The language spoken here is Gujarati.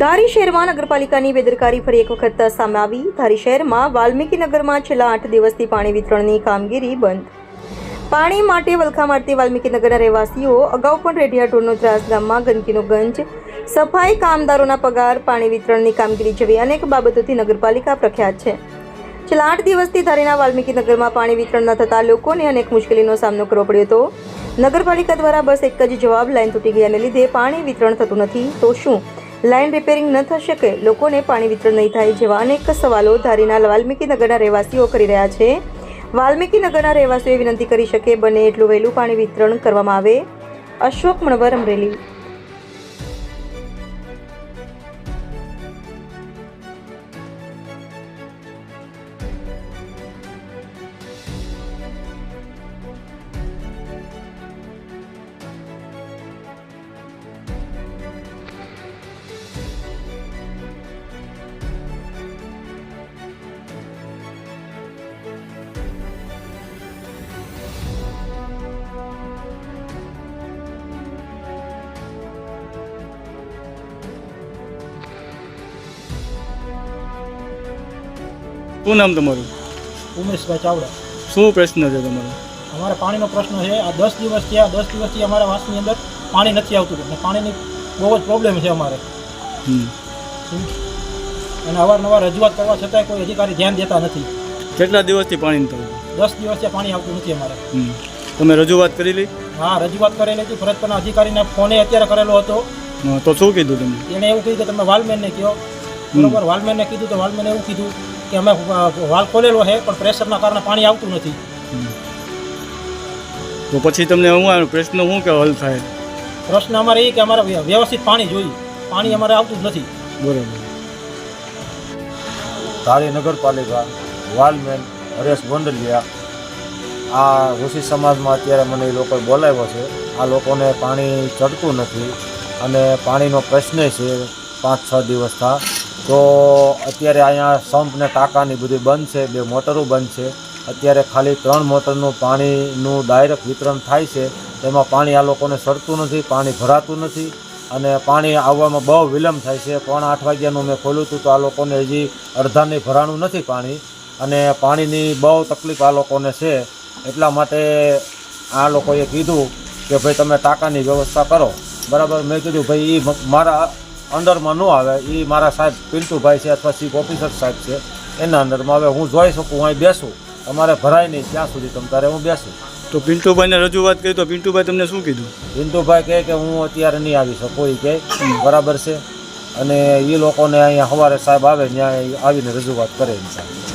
ધારી શહેરમાં નગરપાલિકાની બેદરકારી ફરી એક વખત સામે આવી. ધારી શહેરમાં વાલ્મીકી નગરમાં છેલ્લા આઠ દિવસથી પાણી વિતરણની કામગીરી બંધ. પાણી માટે વલખા મારતી વાલ્મીકી નગરના રહેવાસીઓ અગાઉ પણ રેડિયા ટોળનો ત્રાસ ગામમાં ગંદકીનો ગંજ, સફાઈ કામદારોના પગાર, પાણી વિતરણની કામગીરી જેવી અનેક બાબતોથી નગરપાલિકા પ્રખ્યાત છે. છેલ્લા આઠ દિવસથી ધારીના વાલ્મીકી નગરમાં પાણી વિતરણ ન થતાં લોકોને અનેક મુશ્કેલીનો સામનો કરવો પડ્યો હતો. નગરપાલિકા દ્વારા બસ એક જ જવાબ લાઈન તૂટી ગયાને લીધે પાણી વિતરણ થતું નથી. તો શું? લાઈન રિપેરિંગ ન થશે શકે, લોકોને પાણી વિતરણ નહીં થાય જેવા અનેક સવાલો ધારીના વાલ્મીકી નગરના રહેવાસીઓ કરી રહ્યા છે. વાલ્મીકી નગરના રહેવાસીઓએ વિનંતી કરી શકે બને એટલું વહેલું પાણી વિતરણ કરવામાં આવે. અશોક મણવર, અમરેલી. શું નામ તમારું? ઉમેશભાઈ ચાવડા. શું પ્રશ્ન છે તમારો? અમારે પાણીનો પ્રશ્ન છે આ દસ દિવસ થયા દસ દિવસથી અમારા વાસની અંદર પાણી નથી આવતું અને પાણીની બહુ જ પ્રોબ્લેમ છે અમારે. અને અવારનવાર રજૂઆત કરવા છતાંય કોઈ અધિકારી ધ્યાન દેતા નથી. કેટલા દિવસથી પાણી નથી દસ દિવસથી પાણી આવતું નથી અમારે. તમે રજૂઆત કરી લી? હા રજૂઆત કરેલી હતી ફરજ પરના અધિકારીને ફોને અત્યારે કરેલો હતો. તો શું કીધું તમે? એને એવું કીધું કે તમે વાલમેનને કહો. બરોબર વાલમેનને કીધું તો વાલમેને એવું કીધું. કે અમે વાલ ખોલેલો છે પણ પ્રેશરના કારણે પાણી આવતું નથી. તો પછી તમને હું આ પ્રશ્ન શું કે હલ થાય? પ્રશ્ન અમારે એ કે અમારે વ્ય- વ્યવસ્થિત પાણી જોઈએ. પાણી અમારે આવતું જ નથી. બરાબર. ધારી નગરપાલિકા વાલમેન હરેશ ગોંડલિયા આ ઋષિ સમાજમાં અત્યારે મને એ લોકોએ બોલાવ્યો છે. આ લોકોને પાણી ચડતું નથી અને પાણીનો પ્રશ્ન છે પાંચ છ દિવસ થા. તો અત્યારે અહીંયા સંપ ને ટાંકાની બધી બંધ છે, બે મોટરો બંધ છે. અત્યારે ખાલી ત્રણ મોટરનું પાણીનું ડાયરેક્ટ વિતરણ થાય છે. તેમાં પાણી આ લોકોને સડતું નથી, પાણી ભરાતું નથી અને પાણી આવવામાં બહુ વિલંબ થાય છે. પોણા આઠ વાગ્યાનું મેં ખોલ્યું હતું તો આ લોકોને હજી અડધાને ભરાણું નથી પાણી અને પાણીની બહુ તકલીફ આ લોકોને છે. એટલા માટે આ લોકોએ કીધું કે ભાઈ તમે ટાંકાની વ્યવસ્થા કરો. બરાબર? મેં કીધું, ભાઈ એ મારા અંડરમાં ન આવે. એ મારા સાહેબ પિન્ટુભાઈ છે અથવા ચીફ ઓફિસર સાહેબ છે. એના અંડરમાં હવે હું જોઈ શકું હું અહીં બેસું. તમારે ભરાય નહીં ત્યાં સુધી તમ તારે હું બેસું. તો પિન્ટુભાઈને રજૂઆત કરી તો પિન્ટુભાઈ તમને શું કીધું? પિન્ટુભાઈ કહે કે હું અત્યારે નહીં આવી શકું એ કહે. બરાબર છે. અને એ લોકોને અહીંયા સવારે સાહેબ આવે ત્યાં આવીને રજૂઆત કરે એમ સાહેબ